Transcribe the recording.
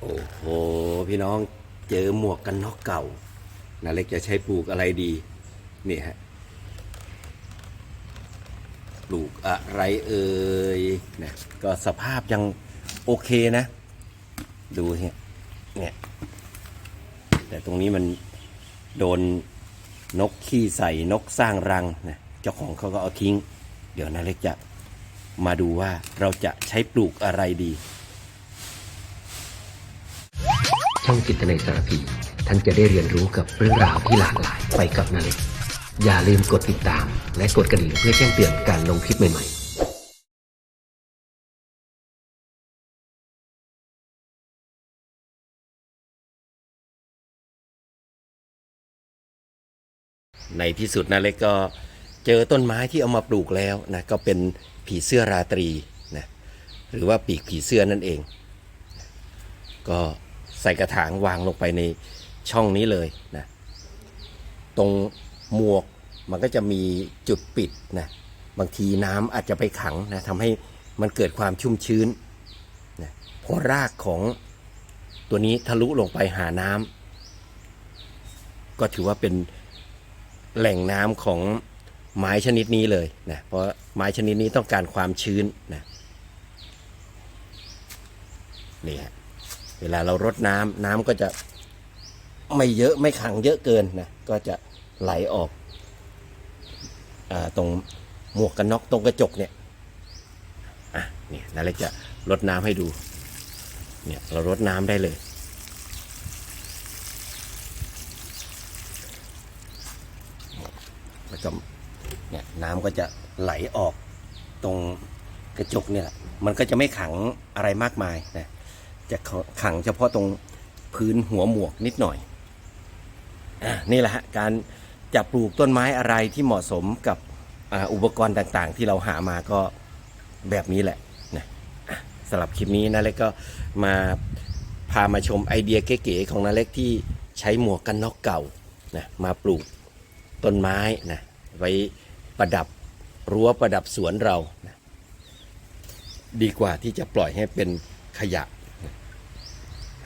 โอ้โห พี่น้องเจอหมวกกันน็อกเก่านาเล็กจะใช้ปลูกอะไรดี นี่ฮะ ปลูกอะไรเอ่ยนะก็สภาพยังโอเคนะ ดูเนี่ยเนี่ย แต่ตรงนี้มันโดนนกขี้ใส่นกสร้างรังนะเจ้าของเขาก็เอาทิ้ง เดี๋ยวนาเล็กจะมาดูว่าเราจะใช้ปลูกอะไรดี ช่องจิตในสารพี ท่านจะได้เรียนรู้กับเรื่องราวที่หลากหลายไปกับนาเล็กอย่าลืมกดติดตาม และกดกระดิ่งเพื่อแจ้งเตือนการลงคลิปใหม่ๆในที่สุดนะเล็กก็เจอต้นไม้ที่เอามาปลูกแล้วนะก็เป็นผีเสื้อราตรีนะหรือว่าปีกผีเสื้อนั่นเอง ก็ ใส่กระถางวางลงไปในช่องนี้เลยนะตรงหมวกมันก็จะมีจุดปิดนะบางทีน้ำอาจจะไปขังนะทำให้มันเกิดความชุ่มชื้นนะเพราะรากของตัวนี้ทะลุลงไปหาน้ำก็ถือว่าเป็นแหล่งน้ำของไม้ชนิดนี้เลยนะเพราะไม้ชนิดนี้ต้องการความชื้นนะนี่ฮะ เวลาเรารดน้ำน้ำก็จะไม่เยอะไม่ขังเยอะเกินนะก็จะไหลออกอตรงหมวกกันน็อกตรงกระจกเนี่ยอะเนี่ยนาเล็กจะรดน้ำให้ดู เนี่ยเรารดน้ำได้เลย แล้วก็เนี่ยน้ำก็จะไหลออกตรงกระจกเนี่ยแหละมันก็จะไม่ขังอะไรมากมายนะ จะขังเฉพาะตรงพื้นหัวหมวกนิดหน่อยอะนี่แหละฮะการจะปลูกต้นไม้อะไรที่เหมาะสมกับออุปกรณ์ต่างๆ ที่เราหามาก็แบบนี้แหละนะสำหรับคลิปนี้นะเล็กก็มาพามาชมไอเดียเก๋ๆของนาเล็กที่ใช้หมวกกันน็อกเก่านะมาปลูกต้นไม้นะไว้ประดับรั้วประดับสวนเรานะดีกว่าที่จะปล่อยให้เป็นขยะ